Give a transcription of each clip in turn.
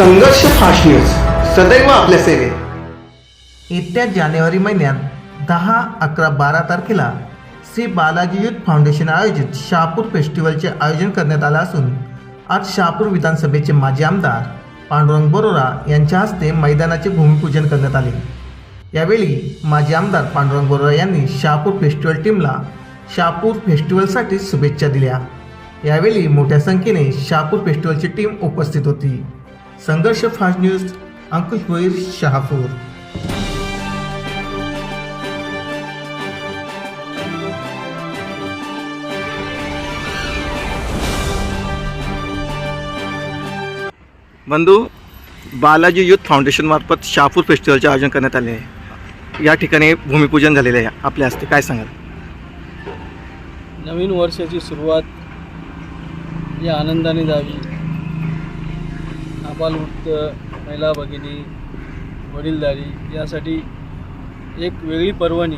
संघर्ष fast news. सदैव आपल्या सेवेत. येत्या जानेवारी महिन्यात दहा अकरा बारा तारखेला श्री बालाजी युथ फाउंडेशन आयोजित शहापूर फेस्टिवलचे आयोजन करण्यात आलं असून आज शहापूर विधानसभेचे माजी आमदार पांडुरंग बरोरा यांच्या हस्ते मैदानाचे भूमिपूजन करण्यात आले. यावेळी माजी आमदार पांडुरंग बरोरा यांनी शहापूर फेस्टिवल टीमला शहापूर फेस्टिवलसाठी शुभेच्छा दिल्या. यावेळी मोठ्या संख्येने शहापूर फेस्टिवलची टीम उपस्थित होती. Sangharsh fast news Ankush Bhoir Shahapur. Bandhu Balaji youth फाउंडेशनमार्फत Shahapur फेस्टिवलचे आयोजन करण्यात आले आहे. या ठिकाणी भूमिपूजन झालेले आहे. आपल्या हस्ते काय सांगाल? नवीन वर्षाची सुरुवात या आनंदाने जावी आबालवृत्त महिला भगिनी वडीलधारी यासाठी एक वेगळी पर्वणी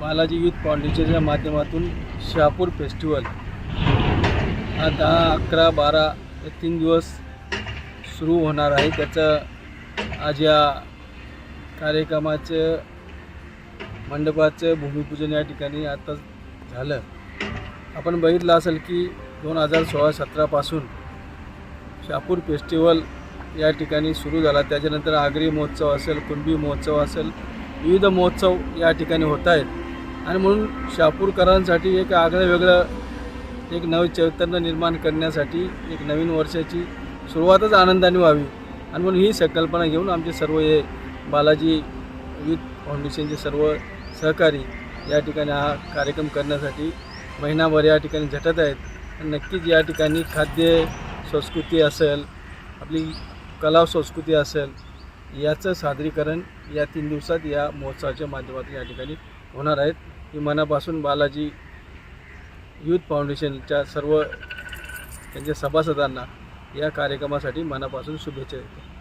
बालाजी युथ फाउंडेशनच्या माध्यमातून शहापूर फेस्टिवल. हा दहा अकरा बारा हे तीन दिवस सुरू होणार आहे. त्याचं आज या कार्यक्रमाचं मंडपाचं भूमिपूजन या ठिकाणी आता झालं. आपण बघितलं असेल की दोन हजार सोळा सतरापासून शापूर फेस्टिवल या ठिकाणी सुरू झाला. त्याच्यानंतर आगरी महोत्सव असेल कुणबी महोत्सव असेल विविध महोत्सव या ठिकाणी होत आहेत. आणि म्हणून शापूरकरांसाठी एक आगळं वेगळं एक नवं चैतन्य निर्माण करण्यासाठी एक नवीन वर्षाची सुरुवातच आनंदाने व्हावी. आणि म्हणून ही संकल्पना घेऊन आमचे सर्व हे बालाजी युथ फाउंडेशनचे सर्व सहकारी या ठिकाणी हा कार्यक्रम करण्यासाठी महिनाभर या ठिकाणी झटत आहेत. आणि नक्कीच या ठिकाणी खाद्य संस्कृती असेल आपली कला संस्कृती असेल याचं सादरीकरण या तीन दिवसात या महोत्सवाच्या माध्यमातून या ठिकाणी होणार आहेत मी मनापासून बालाजी युथ फाउंडेशनच्या सर्व त्यांच्या सभासदांना या कार्यक्रमासाठी मनापासून शुभेच्छा देतो.